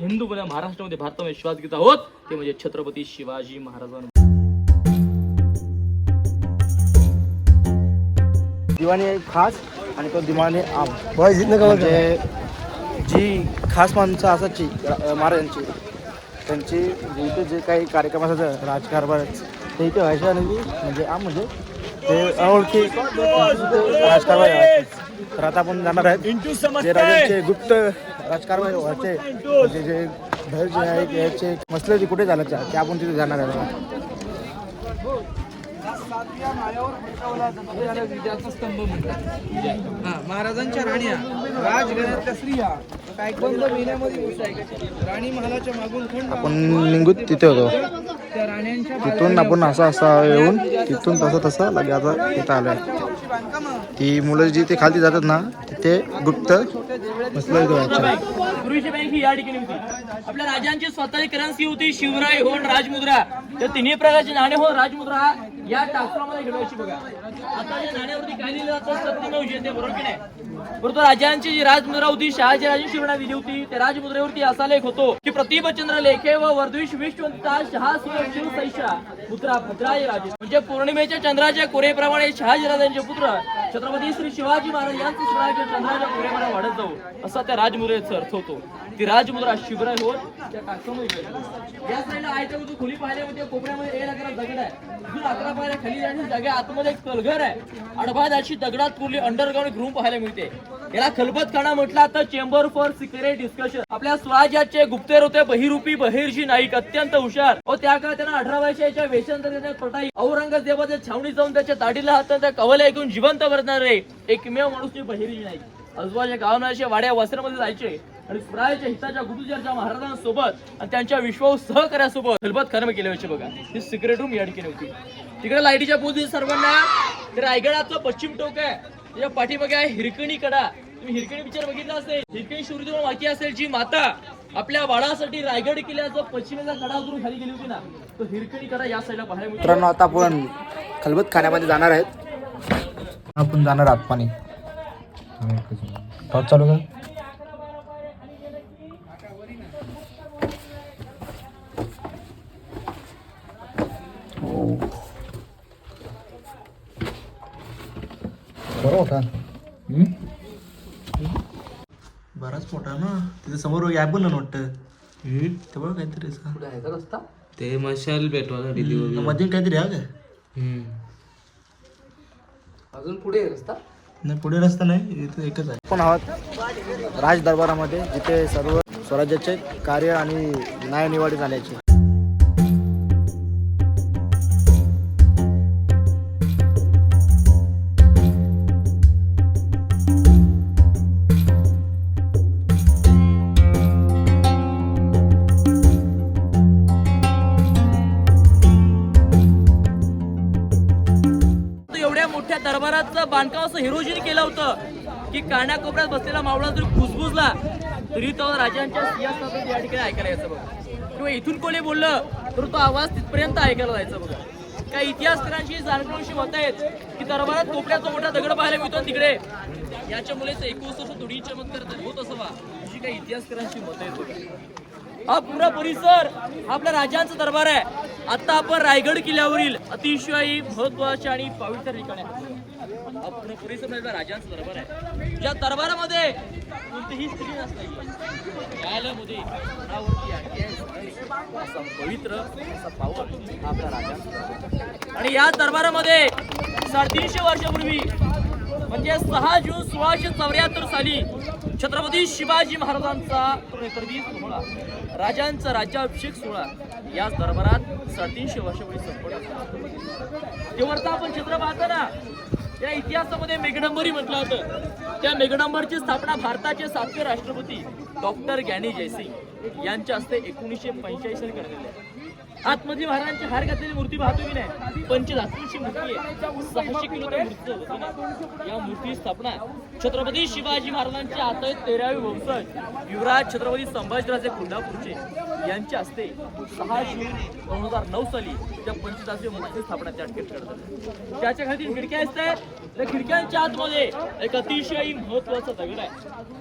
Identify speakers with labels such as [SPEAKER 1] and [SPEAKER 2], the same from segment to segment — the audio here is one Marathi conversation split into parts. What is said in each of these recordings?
[SPEAKER 1] हिंदू म्हणजे महाराष्ट्रामध्ये भारतामध्ये विश्वास घेत आहोत ते म्हणजे छत्रपती शिवाजी महाराजांवर.
[SPEAKER 2] दिवाणी खास आणि तो दिवाणी आम. म्हणजे जी खास माणसं असायची अ, महाराजांची त्यांची म्हणजे इथे जे काही कार्यक्रम असायचे राजकारभार ते इथे व्हायचे आणि ती म्हणजे आम म्हणजे ते अनोळखी राजकारभार व्हायचे तर आता आपण जाणार आहेत. जे राजांचे गुप्त राजकारभार व्हायचे म्हणजे जे भर जे आहे याचे मसले जे कुठे झालं ते आपण तिथे जाणार आहे.
[SPEAKER 3] हा महाराजांच्या राण्या. राजघरातल्या स्त्रिया. काय बंद महिन्यामध्ये राणी महालाच्या मागून
[SPEAKER 2] आपण निघून तिथे होतो. तिथून आपण असं असं येऊन तिथून तसं तसं लगे आता इथं आलोय.
[SPEAKER 3] बांधकामं
[SPEAKER 2] ती मुलं जी ते खाली जातात ना तिथे गुप्त बसलं
[SPEAKER 1] पूर्वीची बँक ही या ठिकाणी होती. आपल्या राजांची स्वतःची करन्सी होती शिवराय होण राजमुद्रा. तर तिन्ही प्रकारची नाणे हो राजमुद्रा या घडवायची बघा. आता नाण्यावरती काय लिहिलं जातं? सत्यमेव जयते बरोबर की नाही? परंतु राजांची जी राजमुद्रा होती शहाजी राजे शिवणा दिली होती त्या राजमुद्रेवरती असा लेख होतो की प्रतिभचंद्र लेखे व वर्धविश विश्वंता शहा सुरक्षित सैशा पुत्रा पुत्राय राजे. म्हणजे पौर्णिमेच्या चंद्राच्या कोरेप्रमाणे शहाजी राजांचे पुत्र छत्रपती श्री शिवाजी महाराज यांचे स्वराज्य चंद्राच्या कोरेप्रमाणे वाढत जाऊ असा त्या राजमुद्रेचा अर्थ होतो. ती राजमुद्रा शिवराय होत त्या काठामध्ये ठेवली. या साईडला आयत्या बाजू खोली पाहिल्यामध्ये कोपऱ्यामध्ये एक अकरा दगड आहे. अजून अकरा पायऱ्या खाली जाण्याची जागा आतमध्ये एक कलघर आहे. अडबाद अशी दगडात पुरली अंडरग्राऊंड रूम पाहायला मिळते. याला खलबत खाना म्हटला तर चेंबर फॉर सिक्रेट डिस्कशन आपल्या स्वराज्याचे गुप्तेर होते बहिरूपी बहिर्जी नाईक अत्यंत हुशार. व त्या काळात त्यांना अठरा वर्षाच्या वेशन पटाई औरंगजेबाच्या छावणी जाऊन त्याच्या दाढीला हात त्या कवले ऐकून जिवंत भरणारे एकमेव माणूस बहिरजी बहिर्जी नाईक. आजूबाजूच्या गावांना वाड्या वस्त्रामध्ये जायचे आणि स्वराज्याच्या हिताच्या गुरुजरच्या महाराजांसोबत आणि त्यांच्या विश्वास सहकार्यासोबत खलबत खरम केले होते बघा. ही सिक्रेट रूम या ठिकाणी होती. तिकडे लाईटीच्या पोहोचली सर्वांना. ते रायगडाचं पश्चिम टोक आहे. त्याच्या पाठीमागे आहे हिरकणी कडा. तुम्ही हिरकणी पिक्चर बघितला असेल? हिरकणी तुम्हाला माहिती असेल जी माता. आपल्या बाळासाठी रायगड किल्ल्याचा पश्चिमेचा कडा उतरून खाली गेली होती ना. तो हिरकणी कडा या साईडला पाहायला
[SPEAKER 2] मित्रांनो आता आपण खलबत खाण्यामध्ये जाणार आहेत. आपण जाणार आत पाणी चालू का बरं मोठा बराच मोठा ना तिथे समोर ॲप पण वाटतं ते बघ काहीतरी असं.
[SPEAKER 3] ते मशाल भेटवासाठी
[SPEAKER 2] मध्ये काहीतरी आहे का?
[SPEAKER 3] अजून पुढे रस्ता?
[SPEAKER 2] नाही पुढे रस्ता नाही इथे एकच आहे. आपण आहोत राज दरबारामध्ये जिथे सर्व स्वराज्याचे कार्य आणि न्यायनिवाडी झाल्याचे.
[SPEAKER 1] मंदिराचं बांधकाम असं हिरोजीने केलं होतं की कानाकोपऱ्यात बसलेला मावळा जरी कुसबुजला तरी तो राजांच्या सिंहासनातून या ठिकाणी ऐकायला यायचं बघा. किंवा इथून कोणी बोललं तर तो आवाज तिथपर्यंत ऐकायला जायचा बघा. काही इतिहासकारांची जाणकारांशी मत आहेत की दरबारात कोपऱ्याचा मोठा दगड पाहायला मिळतो तिकडे. याच्या मुलेचं एकवीस वर्ष थोडी चमत्कार होत असावा अशी काही इतिहासकारांची मत आहेत बघा. हा पुरा परिसर आपल्या राजांचा दरबार आहे. आता आपण रायगड किल्ल्यावरील अतिशय महत्त्वाचे आणि पवित्र ठिकाण आहे. हा पूर्ण परिसर म्हणजे राजांचा दरबार आहे. या दरबारामध्ये कोणतीही स्त्री नसते. न्यायालयामध्ये असा पवित्र असा पावन आपल्या राजांचा आणि या दरबारामध्ये साडेतीनशे वर्षापूर्वी म्हणजे सहा जून सोळाशे चौऱ्याहत्तर साली छत्रपती शिवाजी महाराजांचा नेत्रदी सोहळा राजांचा राज्याभिषेक सोहळा या दरबारात साडेतीनशे वर्षापूर्वी संपन्न तेव्हा आपण चित्र पाहतो ना या इतिहासामध्ये मेघडंबरी म्हटलं होतं. त्या मेघडंबरची स्थापना भारताचे सातवे राष्ट्रपती डॉक्टर ज्ञानी जयसिंग यांच्या हस्ते एकोणीसशे पंच्याऐंशी साली करण्यात आली. आतमध्ये महाराजांची हार घातलेली मूर्ती पाहतो की नाही? पंचधातूंची मूर्ती आहे. सहाशे किलो त्या मूर्तीचं वजन आहे. या मूर्ती स्थापना छत्रपती शिवाजी महाराजांचे आता आहेत तेरावे वंशज युवराज छत्रपती संभाजीराजे कोल्हापूरचे यांच्या हस्ते सहा जून दोन हजार नऊ साली त्या पंचदासी मूर्ती स्थापना त्या ठिकाणी करतात त्याच्याखाली खिडक्या असतात त्या खिडक्यांच्या आतमध्ये एक अतिशय महत्त्वाचा दगड आहे.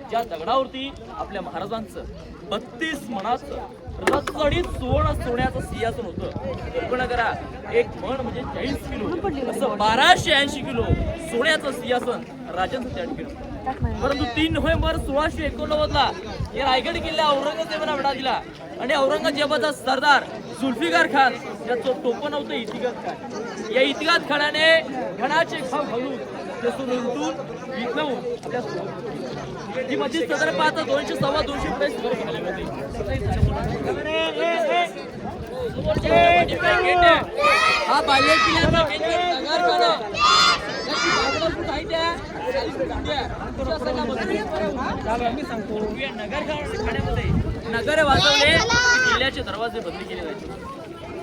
[SPEAKER 1] ज्या दगडावरती आपल्या महाराजांचं बत्तीस मनाचं रथचढीत सुवर्ण सोन्याचं सिंहासन होतं. कल्पना करा एक म्हण म्हणजे चाळीस किलो. असं बाराशे ऐंशी किलो सोन्याचं सिंहासन राजांचं त्या ठिकाणी परंतु तीन नोव्हेंबर सोळाशे एकोणनव्वद ला या रायगड किल्ला औरंगजेबाला वेढा दिला. आणि औरंगजेबाचा सरदार जुल्फिकार खान याचं टोपण होतं इतिकाद खान. या इतिकाद खानाने घणाचे खाव घालून ते लुटून विकवून ही सदर पाहता दोनशे सव्वा दोनशे रुपये हा बाल्य किल्ल्याचा नगर खाना सांगतो. नगर नगर वाजवले किल्ल्याचे दरवाजे बदली केले जायचे.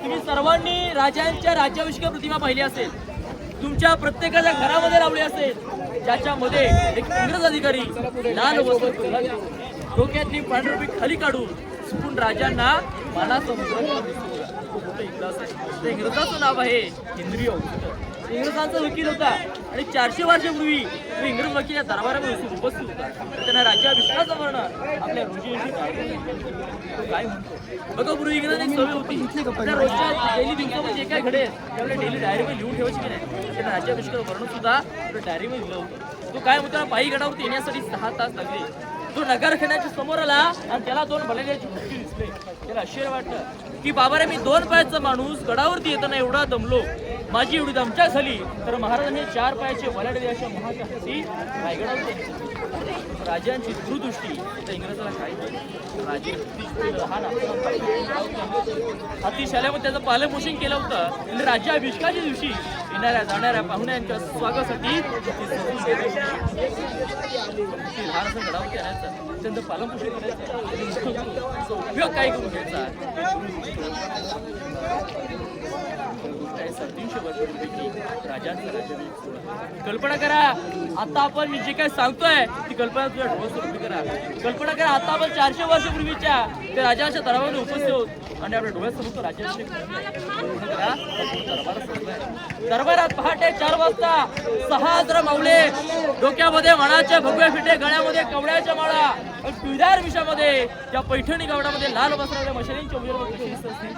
[SPEAKER 1] तुम्ही सर्वांनी राजांच्या राज्याविषयी प्रतिमा पाहिली असेल. तुमच्या प्रत्येकाच्या घरामध्ये लावली असेल ज्याच्यामध्ये एक इंग्रज अधिकारी लाल वस्त्र डोक्यातली पांढरपी खाली काढून चुकून राजांना मानाचा मुद्रा इंग्रजाचं नाव आहे इंद्रिय इंग्रजांचा वकील होता आणि चारशे वर्षापूर्वी तो इंग्रज वकील या दरबारामध्ये उपस्थित होता. त्यांना राज्याभिषेकाचं वर्णन आपल्या रोजी काय म्हणतो? बघा पूर्वी इंग्रजांची सवय होती. त्या रोजच्या डेली दिवसामध्ये जे काय घडेल त्यामुळे डेली डायरीमध्ये लिहून ठेवायची की नाही? त्यांना राज्याभिषेकाचं वर्णन सुद्धा डायरीमध्ये लिहिलं होतं. तो काय म्हणतो पायी गडावरती येण्यासाठी सहा तास लागले. तो नगरखान्याच्या समोर आला आणि त्याला दोन भलेल्याची मुक्ती दिसले. त्याला आश्चर्य वाटलं की बाबा रे मी दोन पायाचा माणूस गडावरती येताना एवढा दमलो. माझी एवढी दमच्या झाली. तर महाराजांनी चार पायाचे वलाडे अशा महाकाशी रायगडावर राजांची दूरदृष्टी त्या इंग्रजाला काय राजे लहान हाती शाळेमध्ये त्याचं पालनपोषण केलं होतं. आणि राज्याभिषेकाच्या दिवशी येणाऱ्या जाणाऱ्या पाहुण्यांच्या स्वागतासाठी लहान असं त्यांचं पालनपोषण करायचं. उपयोग काय करून घ्यायचा? साडेतीनशे वर्षांपैकी राजांचं राज्याभिषेक कल्पना करा आता आपण मी जे काय सांगतोय ती कल्पना तुझ्या डोळ्यासमोर उभी करा. कल्पना करा आता आपण चारशे वर्षापूर्वीच्या त्या राजाच्या दरबारामध्ये उपस्थित होत आणि आपल्या डोळ्यासमोर राजाचे दरबारात दरबारात पहाटे चार वाजता सहा हजार मावळे डोक्यामध्ये मणाच्या भगव्या फिटे गळ्यामध्ये कवड्याच्या माळा आणि पिळदार विषामध्ये त्या पैठणी गावडामध्ये लाल वस्त्राच्या मशालींच्या चौबीर दिसत असते.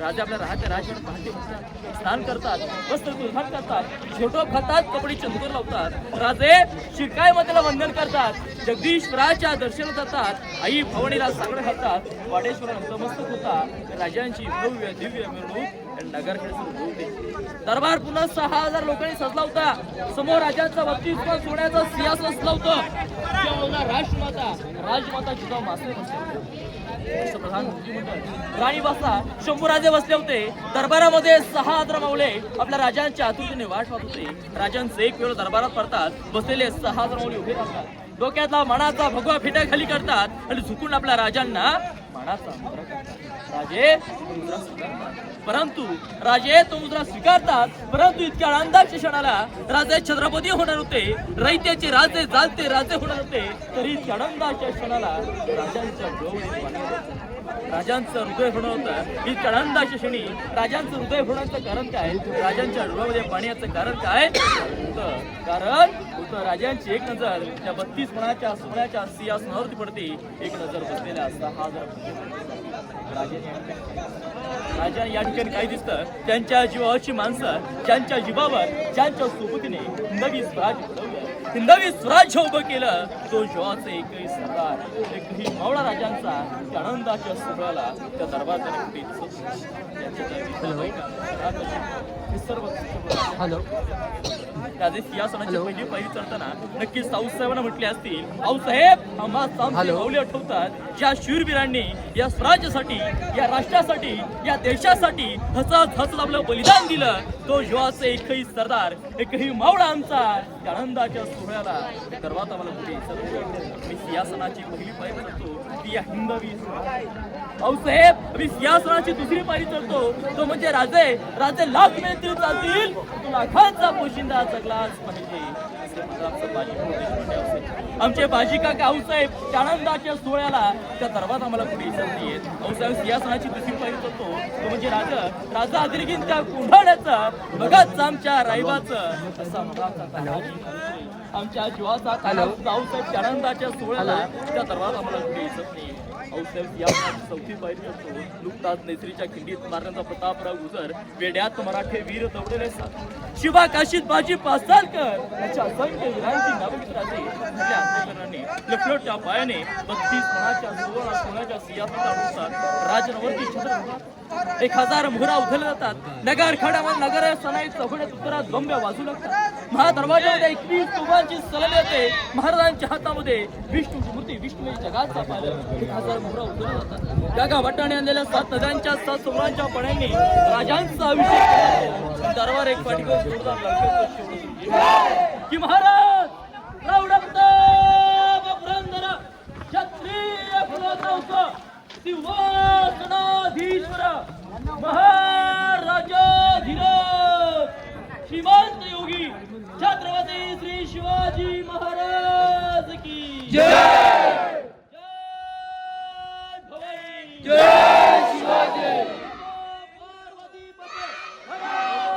[SPEAKER 1] राजा आपल्या राहत्या राजवाड्यात पहाटे स्नान करतात वस्त्र परिधान करतात झोटो खातात कपडे चंदूर लावतात राजे शिरकायमध्येला वंदन करतात जगदीश्वराच्या दर्शन जातात आई भवणीला साकडं घालतात वाडेश्वर नतमस्तक होता राजांची भव्य दिव्य मिरवणूक दे दरबार पुन्हा सहा हजार लोकांनी सजला होता. समोर राजांचा बत्तीस सोन्याचं सोन्याचा असलं होता. त्यामुळे राजमाता राजमाता जिजाऊ मासले होते. राणी बसला शंभूराजे बसले होते. दरबारामध्ये सहा हजार मावळे आपल्या राजांच्या आतुरतेने वाट पाहत होते. राजांचे एक वेळ दरबारात पडतात. बसलेले सहा हजार मावळे उभे राहतात. डोक्यातला मनाचा भगवा फिटा खाली करतात आणि झुकून आपल्या राजांना मनाचा मुद्रा करतात. राजे तो मुद्रा स्वीकारतात. परंतु राजे तो मुद्रा स्वीकारतात परंतु इतक्या आनंदाच्या क्षणाला राजे छत्रपती होणार होते. रैत्याचे राजे जालते राजे होणार होते. तरी इतक्या आनंदाच्या क्षणाला राजांच्या राजांचं हृदय होणं होतं. ही आनंदाच्या क्षणी राजांचं हृदय होण्याचं कारण काय? राजांच्या डोळ्यामध्ये पाण्याचं कारण काय? होतं. कारण होतं राजांची एक नजर. त्या बत्तीस मनाच्या सोन्याच्या सिंहासनावरती पडते. एक नजर बसलेल्या सहा हजार जर राजा या ठिकाणी काय दिसतं. त्यांच्या जीवाची माणसं ज्यांच्या जीवावर ज्यांच्या सोबतीने नवी स्वराज्य घडवलं. नवी स्वराज्य उभं केलं. तो जीवाचा एकही सरदार एकही मावळा राजांचा त्या आनंदाच्या सुराला त्या दरबाराने कुठे दिसत हॅलो त्यांच्या त्या विधवा बायका, सर्व हॅलो. राजे सिंहासनाची पहिली पायरी चढताना नक्कीच म्हटले असतील साहेब आम्हा सामने माऊली आठवतात. ज्या शूरवीरांनी या स्वराज्यासाठी या राष्ट्रासाठी या देशासाठी हसत हसत आपलं बलिदान दिलं. तो जीवाचे एकही सरदार एकही मावळा आमचा त्या आनंदाच्या सोहळ्याला सर्वात आम्हाला मी सिंहासनाची पहिली पायरी ती या हिंदवी साहेब मी सिंहासनाची दुसरी पारी चढतो. तो म्हणजे राजे. राजे लाख मेहनती चालतील. तो लाखांचा पोशिंदा जगलाच पाहिजे. आमचे बाजी काका आऊसाहेब त्या आनंदाच्या सोहळ्याला त्या दरबार आम्हाला कुठे विसरत येत. आऊसाहेब सिंहासनाची दुसरी पारी चढतो. तो म्हणजे राजा. राजा अदिरगीन त्या कुंभाड्याचा बघाच आमच्या राहिबाचं असा मला आमच्या जीवाचा काला आऊसाहेब त्या आनंदाच्या सोहळ्याला त्या दरबार आम्हाला कुठे विसरत नाही औषध या चौथी पायरी असतो. नुकताच नेसरीच्या खिंडीत मारण्याचा प्रतापराव गुजर वेड्यात मराठे वीर दौडले शिवा काशीत बाजी पासालकर याच्या असंख्य वीरांची नावं घेत राहते आपल्या आंदोलनाने लखनौच्या पायाने बत्तीस मनाच्या सुवर्ण सोन्याच्या सिंहासनानुसार राजनवरती छत्र एक हजार मोहरा उधळले जातात. नगर खड्यामध्ये नगर सनाई चौघड्यात उत्तरात बंब्या वाजू लागतात. महादरवाजामध्ये एकवीस तुबांची सलग येते. महाराजांच्या हातामध्ये विष्णूची मूर्ती विष्णू जगाचा पालक एक हजार मोहरा उधळले जातात. गागा वाटाने आणलेल्या सात नद्यांच्या सात समुद्रांच्या पाण्याने राजांचा अभिषेक दरबार एक पाठीवर जोरदार लढत की महाराज रावडा प्रताप पुरंदर क्षत्रिय फलोत्सव सिंहासनाधीश्वर महाराजाधीराज श्रीमंत योगी छत्रपती श्री शिवाजी महाराज की जय भवानी जय शिवाजी पार्वती पते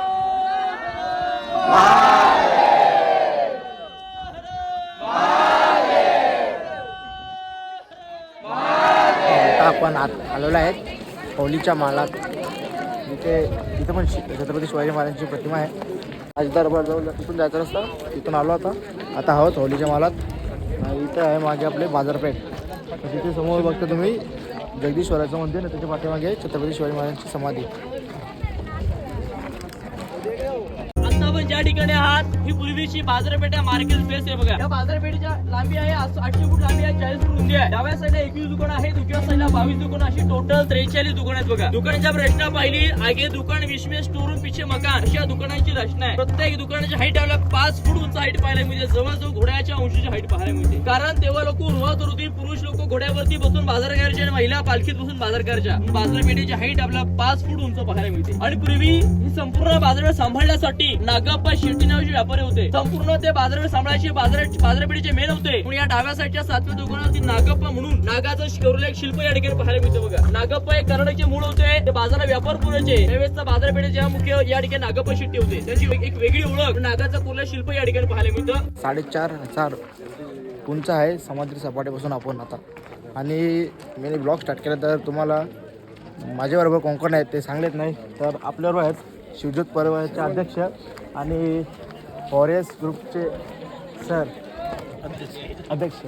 [SPEAKER 2] आता आपण आत आलेलो आहे होलीच्या मालात. जिथे तिथं पण शि- छत्रपती शिवाजी महाराजांची प्रतिमा आहे. आज दरबार जाऊन तिथून जायचं रस्ता तिथून आलो आता. आता आहोत होलीच्या मालात. आणि इथं आहे मागे आपले बाजारपेठ. तिथे समोर बघता तुम्ही जगदीश्वराचं मंदिर आणि त्याच्या पाठीमागे छत्रपती शिवाजी महाराजांची समाधी
[SPEAKER 1] आता आपण ज्या ठिकाणी आहात ही पूर्वीची बाजारपेठ मार्केट स्पेस आहे बघा. या बाजारपेठेच्या लांबी आहे आठशे फूट लांबी आहे चाळीस फूट रुंदी आहे. डाव्या साईडला एकवीस दुकान आहे उजव्या साईडला बावीस दुकान अशी टोटल त्रेचाळीस दुकान आहेत बघा. दुकानाच्या रचना पाहिली आगे दुकान विश्वे स्टोर पिछे मकान अशा दुकानांची रचना आहे. प्रत्येक दुकानाची हाईट आपल्याला पाच फूट उंच हाईट पाहायला मिळते. जवळजवळ घोड्याच्या अंशाची हाईट पाहायला मिळते. कारण तेव्हा लोक उन्हात होती पुरुष लोक घोड्यावरती बसून बाजार करायचे आणि महिला पालखीत बसून बाजार करायच्या बाजारपेठेची हाईट आपल्याला पाच फूट उंच पाहायला मिळते. आणि पूर्वी ही संपूर्ण बाजारपेठ सांभाळण्यासाठी नागप्पा शिर्टी नावाचे व्यापारी होते. संपूर्ण ते बाजारपेठ सांभाळायचे बाजार बाजारपेठेचे मेन होते. पण या डाव्या साईडच्या सातव्या दुकानावरती नागप्पा म्हणून नागाचं शिकवलेलं एक शिल्प या ठिकाणी पाहायला मिळतं बघा. नागप्पा हे कर्नाटकचे मूळ होते ते बाजारात व्यापार पुरायचे त्यावेळेसचा बाजारपेठेच्या मुख्य या ठिकाणी नागप्पा शिट्टी होते. त्याची एक वेगळी ओळख नागाचं कोरलं शिल्प या ठिकाणी पाहायला मिळतं.
[SPEAKER 2] साडेचार हजार उंच आहे समुद्री सपाटीपासून आपण आता. आणि मी ब्लॉग स्टार्ट केला तर तुम्हाला माझ्याबरोबर कोंकण आहेत ते सांगलेत नाही तर आपल्याबरोबर आहेत शिवज्योत परिवाराचे अध्यक्ष आणि फॉरेस्ट ग्रुपचे सर. अध्यक्ष.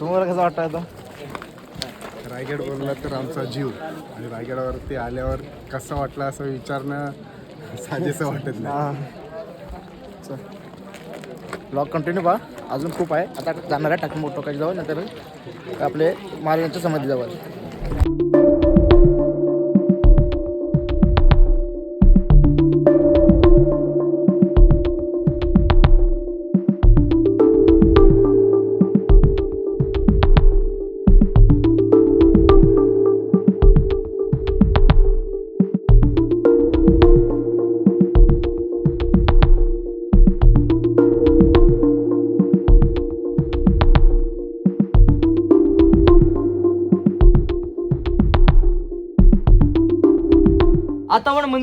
[SPEAKER 2] तुम्हाला कसं वाटतं आता?
[SPEAKER 4] रायगड बोलला तर आमचा जीव. आणि रायगडावरती आल्यावर कसं वाटलं असं विचारणं साजेसं वाटत नाही.
[SPEAKER 2] हां. ब्लॉग कंटिन्यू पहा. अजून खूप आहे. आता जाणार आहे टाकून टोकाची जवळ नंतर आपले महाराजांच्या समाधीजवळ.
[SPEAKER 1] आता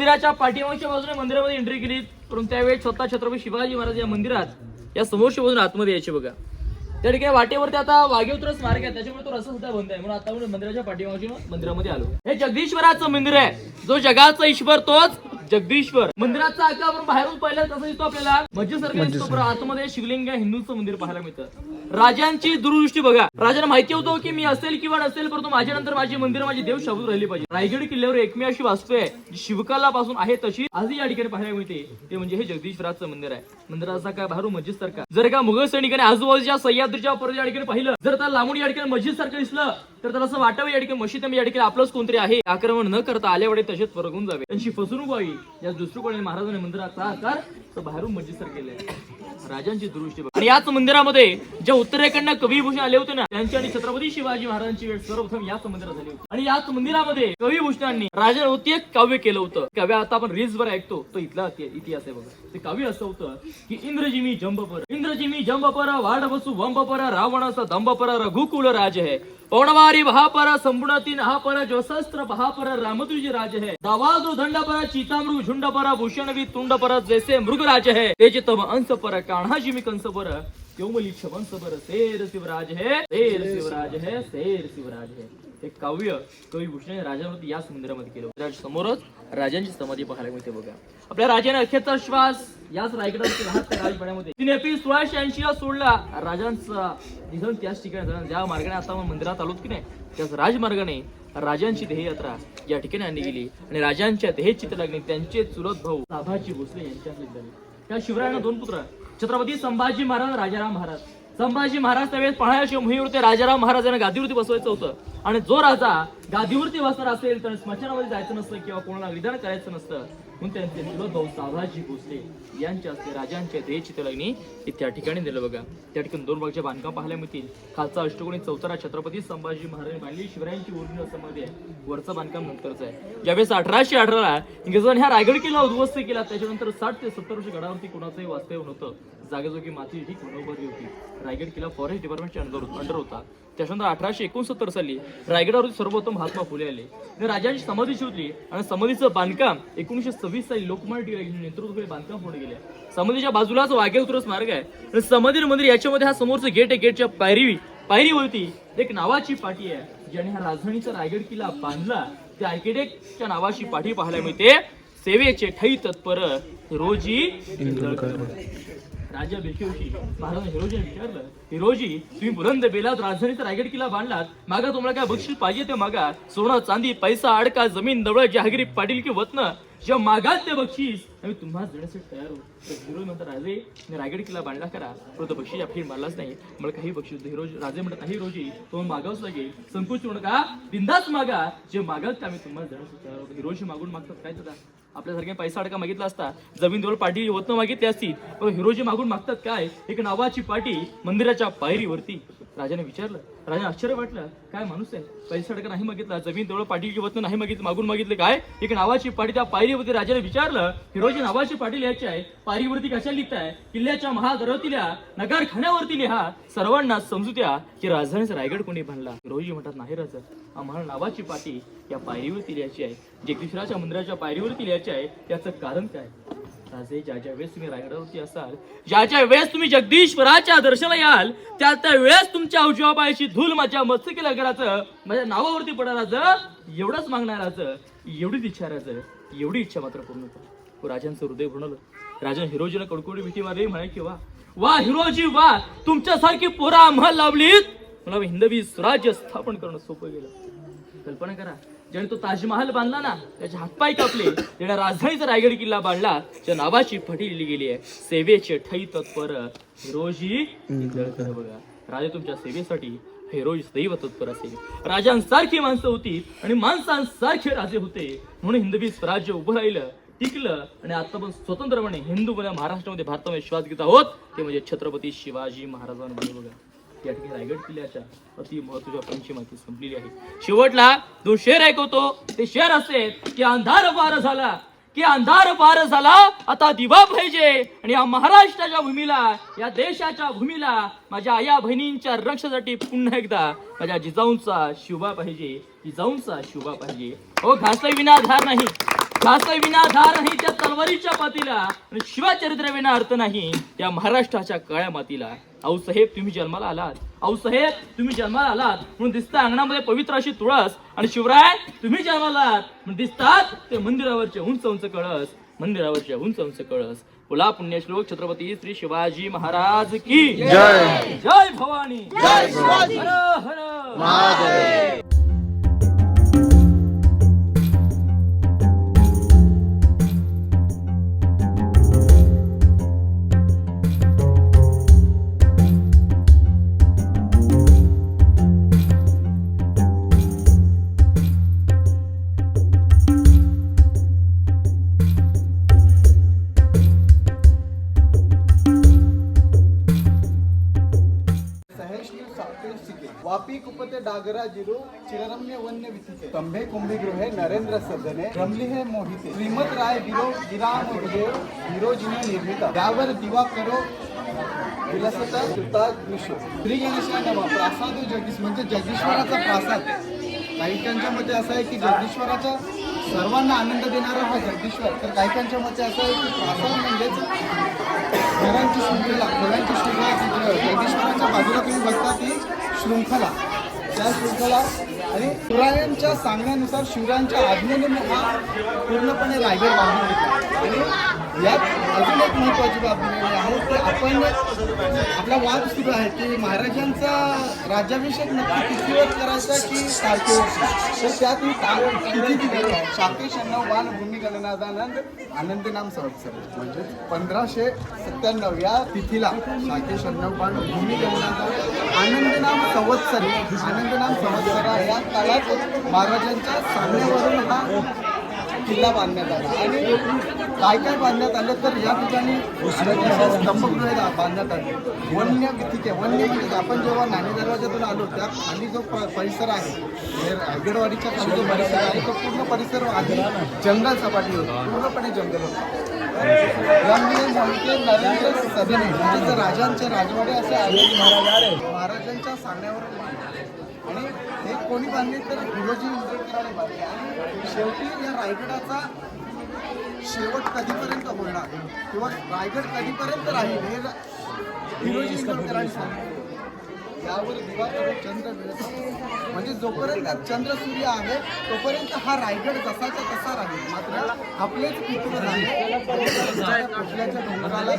[SPEAKER 1] मंदिराच्या पाठीमागच्या बाजूने मंदिरामध्ये एंट्री केली परंतु त्यावेळेस स्वतः छत्रपती शिवाजी महाराज या मंदिरात या समोरच्या बाजून आतमध्ये यायचे बघा. त्या ठिकाणी वाटेवरती आता वाघेवत्र स्मारक आहे त्याच्यामुळे तो रस्ता सुद्धा बंद आहे. म्हणून आता आपण मंदिराच्या पाठीमागच्या मंदिरामध्ये आलो. हे जगदीश्वराचं मंदिर आहे. जो जगाचा ईश्वर तोच जगदीश्वर. मंदिराचा आकार आपण बाहेरून पाहिलं तसं दिसतो आपल्याला. मस्जिद सारखं दिसतो पण आतमध्ये शिवलिंग हिंदूचं मंदिर पाहायला मिळतं. राजांची दूरदृष्टी बघा. राजांना माहिती होतं की मी असेल किंवा नसेल परंतु माझ्यानंतर माझी मंदिर माझी देव शाबूत राहिली पाहिजे. रायगड किल्ल्यावर एकमेव अशी वास्तू आहे जी शिवकाला पासून आहे तशी आजही या ठिकाणी पाहायला मिळते. ते म्हणजे हे जगदीश्वराचं मंदिर आहे. मंदिराचा काय बाहेरून मस्जिद सारखा जर का मुघल सैनिकाने आजूबाजूच्या सह्याद्रीच्या पर्वत या ठिकाणी पाहिलं जर त्या लांबून या ठिकाणी मस्जिद सारखं दिसलं तर त्याला असं वाटावं या ठिकाणी मशीद या ठिकाणी आपलंच कोणतरी आहे. आक्रमण न करता आल्यावडे तसेच फरकून जावे. त्यांची फसवणूक व्हावी. या दृष्टिकोनाने महाराजांनी मंदिराचा आकार बाहेरून मंजिसर केले राजांची दृष्टी आणि याच मंदिरामध्ये ज्या उत्तरेकडनं कविभूषण आले होते ना त्यांची आणि छत्रपती शिवाजी महाराजांची वेळ सर्वप्रथम याच मंदिरात झाली होती. आणि याच मंदिरामध्ये कविभूषणांनी राजावरती एक काव्य केलं होतं. काव्य आता आपण रील्स वर ऐकतो. तो इथला इतिहास आहे बघा. ते काव्य असं होतं की इंद्रजिमी जंबपर. इंद्रजिमी जंबपर वाढ बसू वंबपर रावणाचा दंबपर रघुकुल राज है पौणवारी महापर संपुणाती नहापर जोशस्त्र महापर रामतुज राज है। दावादो दंड पर चितामृग झुंड पर भूषण वि तुंड पर जैसे मृग राज है। तेज तम अंश पर कान्हा जिमी कंस पर त्योमली वंश पर शेर शिवराज है शेर शिवराज है शेर शिवराज है। हे काव्य कवी भूषण राजावरती या मंदिरामध्ये केलं होतं. समोरच राजांची समाधी पाहायला मिळते बघा. आपल्या राजाने अखेरचा श्वास याच रायगडावरती राहत राजवाड्यामध्ये तीन एप्रिल सोळाशे ऐंशी ला सोडला. राजांचा निधन त्याच ठिकाणी ज्या मार्गाने आता आपण मंदिरात आलोत की नाही त्याच राजमार्गाने राजांची देह यात्रा या ठिकाणी आणली गेली. आणि राजांच्या देह चित्रलाग्नी त्यांचे चुलत भाऊ नाभाजी भोसले यांच्या झाले. त्या शिवरायांना दोन पुत्र छत्रपती संभाजी महाराज राजाराम महाराज. संभाजी महाराज त्यावेळेस पळायची मोहीवरती राजाराम महाराजांना गादीवरती बसवायचं होतं. आणि जो राजा गादीवरती बसणार असेल तर स्मशानामध्ये जायचं नसतं किंवा कोणाला विधान करायचं नसतं म्हणून त्यांचे चुलत भाऊ सावराजी भोसले यांच्या हस्ते राजांच्या देह चित्रलग्नी हे त्या ठिकाणी दिलं बघा. त्या ठिकाणी दोन भागचे बांधकाम पाहायला मिळतील. खालचा अष्टकोणी चौथरा छत्रपती संभाजी महाराजांनी बांधली शिवरायांची ओरिजिनल समाधी आहे वरचं बांधकाम नंतरचं आहे. ज्यावेळेस अठराशे अठराला इंग्रजांनी हा रायगड किल्ला उद्ध्वस्त केला. त्याच्यानंतर साठ ते सत्तर वर्ष गडावरती कोणाचंही वास्तव्य नव्हतं. जागेजोगी माती ही मनोबरी होती. रायगड किल्ला फॉरेस्ट डिपार्टमेंटच्या अंडर अंडर होता त्याच्यानंतर अठराशे एकोणसत्तर साली रायगडावरती सर्वोत्तम महात्मा फुले आले. आणि राजांची समाधी शोधली आणि समाधीचं बांधकाम एकोणीशे सव्वीस साली लोकमान्य टिळक नेतृत्वाकडे बांधकाम होऊन गेले. समाधीच्या बाजूलाच वाघे उतरस मार्ग आहे. आणि समाधी मंदिर याच्यामध्ये हा समोरचं गेट आहे. गेटच्या पायरी पायरीवरती एक नावाची पाठी आहे. ज्याने हा राजधानीचा रायगड किल्ला बांधला. त्या आर्किटेक्टच्या नावाची पाठी पाहायला मिळते. सेवेचे ठई तत्पर रोजी राजा बेशिवशी महाराज हिरोजीने विचारलं. हिरोजी तुम्ही बुलंद बेलात राजधानीचा रायगड किल्ला बांधलात. मागा तुम्हाला काय बक्षीस पाहिजे ते मागा सोनं चांदी पैसा अडका जमीन दवळ जहागिरी पाटील की वतन? जेव्हा मागात ते बक्षीस आम्ही तुम्हाला देण्यासाठी तयार होतो हिरो म्हणतात राजे मी रायगड किल्ला बांधला करा. तो बक्षीस आपली मारलाच नाही. मला काही बक्षीस हिरो राजे म्हणतात नाही हिरोजी तो मागावच लागेल. संकोच नका. बिंदास मागा. जे मागाल ते आम्ही तुम्हाला देण्यासाठी तयार होतो हिरोजी मागून मागतात काय तर आपल्यासारखे पैसा अडका मागितला असता जमीन देवळ पाठी होत मागितली असती पण हिरोजी मागून मागतात काय? एक नावाची पाठी मंदिराच्या पायरीवरती. राजाने विचारलं राजा आश्चर्य वाटलं काय माणूस आहे? पैसा अडका नाही मागितला जमीन दवळ पाटीची वतन नाही मागितलं मागून मागितलं काय? एक नावाची पाटी त्या पायरीवरती राजाने विचारलं हिरोजी नावाची पाटी लिहायची आहे पायरीवरती कशा लिहिताय? किल्ल्याच्या महादरवरती नगारखान्यावरती खाण्यावरती लिहा. सर्वांना समजू द्या की राजधानीचा रायगड कोणी बांधला? हिरोजी म्हणतात नाही राजा आम्हाला नावाची पाटी या पायरीवरती लिहायची आहे. जगदीश्वराच्या मंदिराच्या पायरीवरती लिहायची आहे. त्याचं कारण काय? राजे ज्या ज्या वेळेस तुम्ही रायगडावरती असाल ज्या ज्या वेळेस तुम्ही जगदीश्वराच्या दर्शनाला याल त्या त्या वेळेस तुमच्या उजवाबाईची धूल माझ्या मस्तकीला करायचं माझ्या नावावरती पडायचं एवढंच मागणाराचं एवढीच इच्छा राहायचं एवढी इच्छा मात्र पूर्ण कर. हो, राजांचं हृदय भुणलं राजा हिरोजीला कडकोडी मिठी मारली म्हणाय की वा वा हिरोजी वा तुमच्यासारखी पोरा आम्हाला लावलीत मला हिंदवी स्वराज्य स्थापन करणं सोपं गेलं. कल्पना करा ज्याने तो ताजमहाल बांधला ना त्याचे हातपाय कापले. ज्याने राजधानीचा रायगड किल्ला बांधला. त्या नावाची फटी लिहिली गेली आहे. सेवेचे ठै तत्पर हिरोजी. बघा. राजा तुमच्या सेवेसाठी हिरोजी सदैव तत्पर असेल. राजांसारखी माणसं होती आणि माणसांसारखे राजे होते. म्हणून हिंदवी स्वराज्य उभं राहिलं टिकलं आणि आता पण स्वतंत्रपणे हिंदू महाराष्ट्रामध्ये भारतामध्ये विश्वास घेत आहोत. ते म्हणजे छत्रपती शिवाजी महाराजांमध्ये बघा. या ठिकाणी रायगड किल्ल्याच्या अति महत्त्वाच्या पंची माहिती संपलेली आहे. शेवटला दोन शेर ऐकवतो ते शेर असे की अंधार पार झाला की अंधार पार झाला आता दिवा पाहिजे. आणि या महाराष्ट्राच्या भूमीला या देशाच्या भूमीला माझ्या आया बहिणींच्या रक्षासाठी पुन्हा एकदा माझ्या जिजाऊंचा शिवा पाहिजे जिजाऊंचा शिवा पाहिजे. हो घासला विना धार नाही. विना धार नाही त्या तलवारीच्या पातीला आणि शिवाचरित्र विना अर्थ नाही त्या महाराष्ट्राच्या काळ्या मातीला. आऊ साहेब तुम्ही जन्माला आलात. आऊ साहेब तुम्ही जन्माला आलात. म्हणून दिसता अंगणामध्ये पवित्र अशी तुळस. आणि शिवराय तुम्ही जन्माला आलात. म्हणून दिसतात ते मंदिरावरचे उंच उंच कळस. मंदिरावरचे उंच उंच कळस. बोला पुण्यश्लोक छत्रपती श्री शिवाजी महाराज की. जय. जय भवानी. जय हर हर.
[SPEAKER 5] आगरा जिरू चिररम्य वन्य विथिते तंभे कुंभीगृहे नरेंद्र सदने रमली हे मोहिते। श्रीमत राय गिरो गिराम देव विरोजिनी निर्मिता। यावर दिवा करो विलासता सुता विश्व। श्री गणेशाय नमः। प्रासाद जगदीश म्हणजे जगदीश्वराचा प्रासाद. काहीकांच्या मते असं आहे की जगदीश्वराचा सर्वांना आनंद देणारा हा जगदीश्वर. तर कायकांच्या मते असं आहे की प्रासाद म्हणजेच घरांची शृंखला फुलांची शृंखला जगदीश्वराच्या बाजूला तुम्ही बघता ती शृंखला. त्या शृंखला आणि शिवरायांच्या सांगण्यानुसार शिवरायांच्या आज्ञेने हा पूर्णपणे रायगड बांधून घेतला. आणि यात अजून एक महत्त्वाची बाब दिलेली आहे की आपण आपला वाद सुरू आहे की महाराजांचा राज्याभिषेक नक्की तिथीवर करायचा की तारखेवर तर त्यात मी ताल किती दिलेली आहे? शाकेश यांना वान भूमी गणनादानंद आनंद नाम संवत्सर म्हणजे पंधराशे सत्त्याण्णव या तिथीला शाकेश शण्णव भूमी गणनादान आनंद नाम संवत्सर आनंद नाम संवत्सरा या काळात महाराजांच्या सांगण्यावरून हा किल्ला बांधण्यात आला. आणि काय काय बांधण्यात आलं तर या ठिकाणी स्तंभगृह बांधण्यात आले. वन्य तिथे वन्य म्हणजे आपण जेव्हा नाणे दरवाजातून आलो त्या खाली जो परिसर आहे हे रायगडवाडीच्या खाली जो परिसर आहे तो पूर्ण परिसर आधी जंगल सपाटी होता पूर्णपणे जंगल होतं. नरेंद्र सदने म्हणजे राजांचे राजवाडे असे आहे महाराजांच्या सांगण्यावर आणि हे कोणी बांधले तर गुरुजी बांधले. आणि शेवटी या रायगडाचा शेवट कधीपर्यंत होणार? किंवा रायगड कधीपर्यंत राहील? हे हिरोजी इंद्रकरांनी सांगितले यावर दिवा करून चंद्र मिळत. म्हणजे जोपर्यंत चंद्र सूर्य आहे तोपर्यंत हा रायगड जसाचा तसा राहील. मात्र आपलेच पितृ आहे. कुठल्याच्या डोंगराला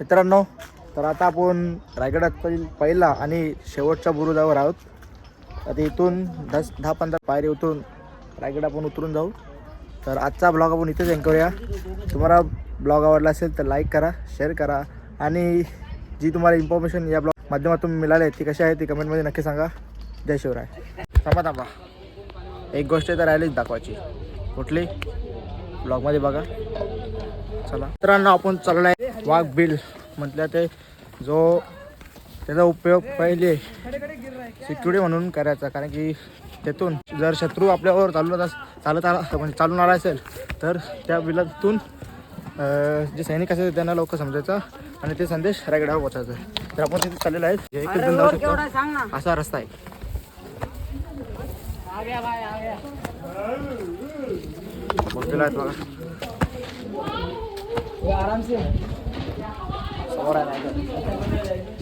[SPEAKER 2] मित्रांनो तर आता आपण रायगडातील पहिला आणि शेवटच्या बुरुजावर आहोत. आता इथून दस दहा पंधरा पायरी उतरून रायगड आपण उतरून जाऊ. तर आजचा ब्लॉग आपण इथेच एंड करूया. तुम्हाला ब्लॉग आवडला असेल तर लाईक करा शेअर करा. आणि जी तुम्हाला इन्फॉर्मेशन या ब्लॉग माध्यमातून मिळाली आहे ती कशी आहे ती कमेंटमध्ये नक्की सांगा. जय शिवराय. थांबा थांबा. एक गोष्ट तर राहिलीच दाखवायची. कुठली? ब्लॉगमध्ये बघा. चला. मित्रांनो आपण चाललाय वाघ बिल. म्हटलं ते जो त्याचा उपयोग पहिले सिक्युरिटी म्हणून करायचा. कारण की त्यातून जर शत्रू आपल्यावर चालू चालत आला म्हणजे चालून आला असेल तर त्या बिलातून जे सैनिक असेल त्यांना लवकर समजायचं आणि ते संदेश रायगडावर पोचायचं तर आपण तिथे चाललेलो आहे असा रस्ता आहे. बघा. समोर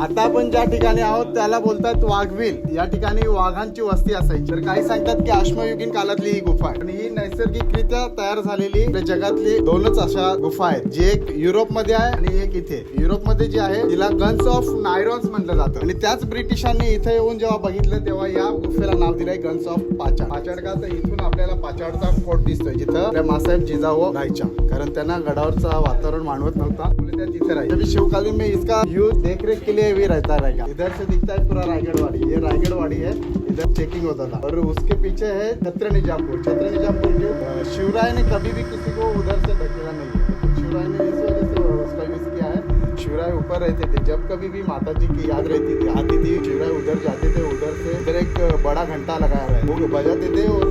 [SPEAKER 5] आता आपण ज्या ठिकाणी आहोत त्याला बोलतात वाघवील. या ठिकाणी वाघांची वस्ती असायची. तर काही सांगतात की अश्मयुगीन काळातली ही गुफा आहे. आणि ही नैसर्गिकरित्या तयार झालेली म्हणजे जगातली दोनच अशा गुफा आहेत. जी एक युरोपमध्ये आहे आणि एक इथे. युरोपमध्ये जी आहे तिला गन्स ऑफ नायरॉन्स म्हटलं जातं. आणि त्याच ब्रिटिशांनी इथे येऊन जेव्हा बघितलं तेव्हा या गुफेला नाव दिलंय गन्स ऑफ पाचाड. पाचाड का? तर इथून आपल्याला पाचाडचा फोर्ट दिसतोय जिथं मासाहेब जिजाऊ राहायच्या. कारण त्यांना गडावरचा वातावरण मानवत नव्हता. त्या तिथे राहायचं शिवकालीन मी इसका व्यू देखरेख केली के लिए भी रहता रहेगा इधर से दिखता है पूरा रायगढ़वाड़ी। ये रायगढ़वाड़ी है इधर चेकिंग होता था। और उसके पीछे है छत्र निजामपुर छत्र निजामपुर अ, शिवराय ने कभी भी किसी को उधर से धकेला नहीं शिवराय ने इस वजह से उसका यूज़ किया है। शिवराय ऊपर रहते थे। जब कभी भी माता जी की याद रहती थी आती थी शिवराय उधर जाते थे उधर से इधर एक बड़ा घंटा लगाया हुआ है वो बजाते थे और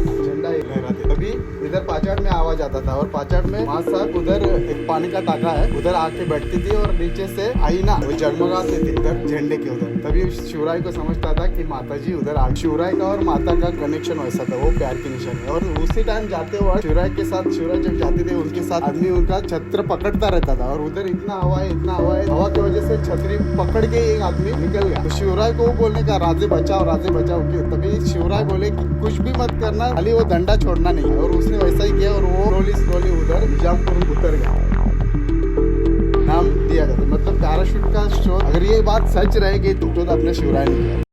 [SPEAKER 5] पाचाड़ में आवाज आता था और पाचाड़ में वहाँ साहब उधर एक पानी का टाका है उधर आके बैठती थी और नीचे से आईना वो जगमगाती थी उधर झंडे के उधर। तभी शिवराय को समझता था कि माता जी उधर आ शिवराय का और माता का कनेक्शन वैसा था, वो प्यार की निशानी और उसी टाइम जाते वक्त शिवराय के साथ शिवराय जब जाते थे, उनके साथ आदमी उनका छत्र पकड़ता रहता था और उधर इतना हवा है इतना हवा है हवा की वजह से छतरी पकड़ के एक आदमी निकल गया। तो शिवराय को बोलने का राजे बचाओ राजे बचाओ के तभी शिवराय बोले कि कुछ भी मत करना, खाली वो डंडा छोड़ना नहीं है। और उसने वैसा ही किया और वो स्लोली स्लोली उधर निजामपुर उतर गया। दिया जाता मतलब पैराशूट का शोध अगर ये बात सच रहे कि टूटो तो अपने शिवराय ने किया